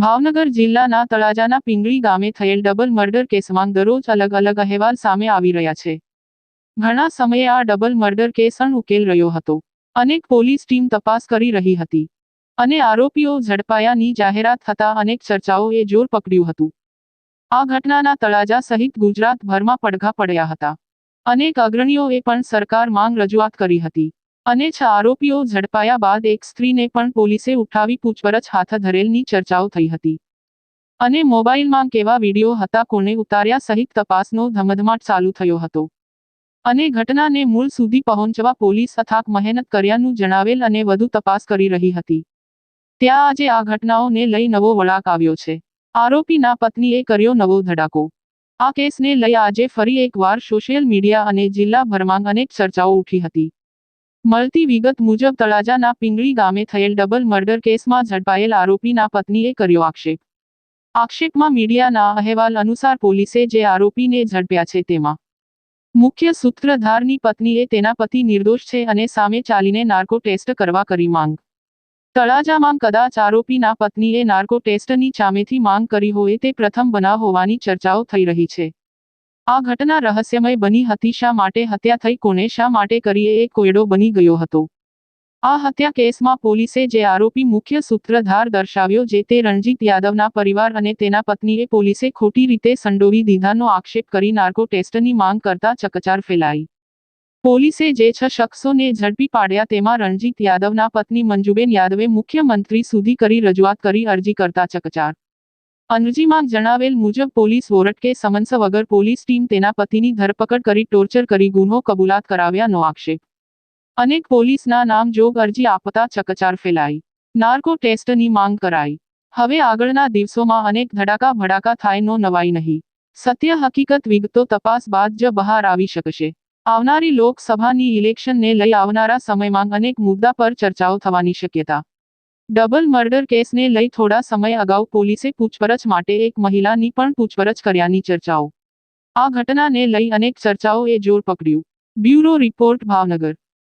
ભાવનગર જિલ્લાના તળાજાના પિંગળી ગામે થયેલ ડબલ મર્ડર કેસમાં દરરોજ અલગ અલગ અહેવાલ સામે આવી રહ્યા છે. ઘણા સમયે આ ડબલ મર્ડર કેસ ઉકેલ રહ્યો હતો. અનેક પોલીસ ટીમ તપાસ કરી રહી હતી. અને આરોપીઓ ઝડપાયાની જાહેરાત થતા અનેક ચર્ચાઓએ જોર પકડ્યું હતું. આ ઘટનાના તળાજા સહિત ગુજરાતભરમાં પડઘા પડ્યા હતા. અનેક અગ્રણીઓએ પણ સરકાર માંગ રજૂઆત કરી હતી. અને છ આરોપીઓ ઝડપાયા બાદ એક સ્ત્રીને પણ પોલીસે ઉઠાવી પૂછપરછ હાથ ધરેલની ચર્ચાઓ થઈ હતી. અને મોબાઈલમાં કેવા વીડિયો હતા, કોને ઉતાર્યા સહિત તપાસનો ધમધમાટ ચાલુ થયો હતો. અને ઘટનાને મૂળ સુધી પહોંચવા પોલીસ અથાક મહેનત કર્યાનું જણાવેલ અને વધુ તપાસ કરી રહી હતી. ત્યાં આજે આ ઘટનાઓને લઈ નવો વળાક આવ્યો છે. આરોપીના પત્નીએ કર્યો નવો ધડાકો. આ કેસને લઈ આજે ફરી એકવાર સોશિયલ મીડિયા અને જિલ્લાભરમાં અનેક ચર્ચાઓ ઉઠી હતી. મળતી વિગત મુજબ તળાજાના પિંગળી ગામે થયેલ ડબલ મર્ડર કેસમાં ઝડપાયેલ આરોપીના પત્નીએ કર્યો આક્ષેપ. આક્ષેપમાં મીડિયાના અહેવાલ અનુસાર પોલીસે જે આરોપીને ઝડપ્યા છે તેમાં મુખ્ય સૂત્રધારની પત્નીએ તેના પતિ નિર્દોષ છે અને સામે ચાલીને નાર્કો ટેસ્ટ કરવા કરી માંગ. તળાજામાં કદાચ આરોપીના પત્નીએ નાર્કો ટેસ્ટની ચામેથી માંગ કરી હોય તે પ્રથમ બનાવ હોવાની ચર્ચાઓ થઈ રહી છે. આ ઘટના રહસ્યમય બની હતી શા માટે હત્યા થઈ, કોને શા માટે કરીએ એ કોયડો બની ગયો હતો. આ હત્યા કેસમાં પોલીસે જે આરોપી મુખ્ય સૂત્રધાર દર્શાવ્યો જે તે રણજીત યાદવના પરિવાર અને તેના પત્નીએ પોલીસે ખોટી રીતે સંડોવી દીધાનો આક્ષેપ કરી નાર્કો ટેસ્ટની માંગ કરતા ચકચાર ફેલાઈ. પોલીસે જે છ શખ્સોને ઝડપી પાડ્યા તેમાં રણજીત યાદવના પત્ની મંજુબેન યાદવે મુખ્યમંત્રી સુધી કરી રજૂઆત કરી અરજી કરતા ચકચાર. અરજીમાં જણાવેલ મુજબ પોલીસ વોરંટ સમન્સ વગર પોલીસ ટીમ તેના પતિની ધરપકડ કરી ટોર્ચર કરી ગુનો કબૂલાત કરાવ્યાનો આક્ષેપ. અનેક પોલીસના નામ જોગ અરજી આપતા ચકચાર ફેલાઈ. નાર્કો ટેસ્ટની માંગ કરાઈ. હવે આગળના દિવસોમાં અનેક ધડાકા ભડાકા થાય નો નવાઈ નહીં. સત્ય હકીકત વિગતો તપાસ બાદ જ બહાર આવી શકશે. આવનારી લોકસભાની ઇલેક્શનને લઈ આવનારા સમયમાં અનેક મુદ્દા પર ચર્ચાઓ થવાની શક્યતા ડબલ મર્ડર કેસને લઈ થોડા સમય અગાઉ પોલીસે પૂછપરછ માટે એક મહિલાની પણ પૂછપરછ કર્યાની ચર્ચાઓ. આ ઘટનાને લઈ અનેક ચર્ચાઓએ જોર પકડ્યું. Bureau report Bhavnagar.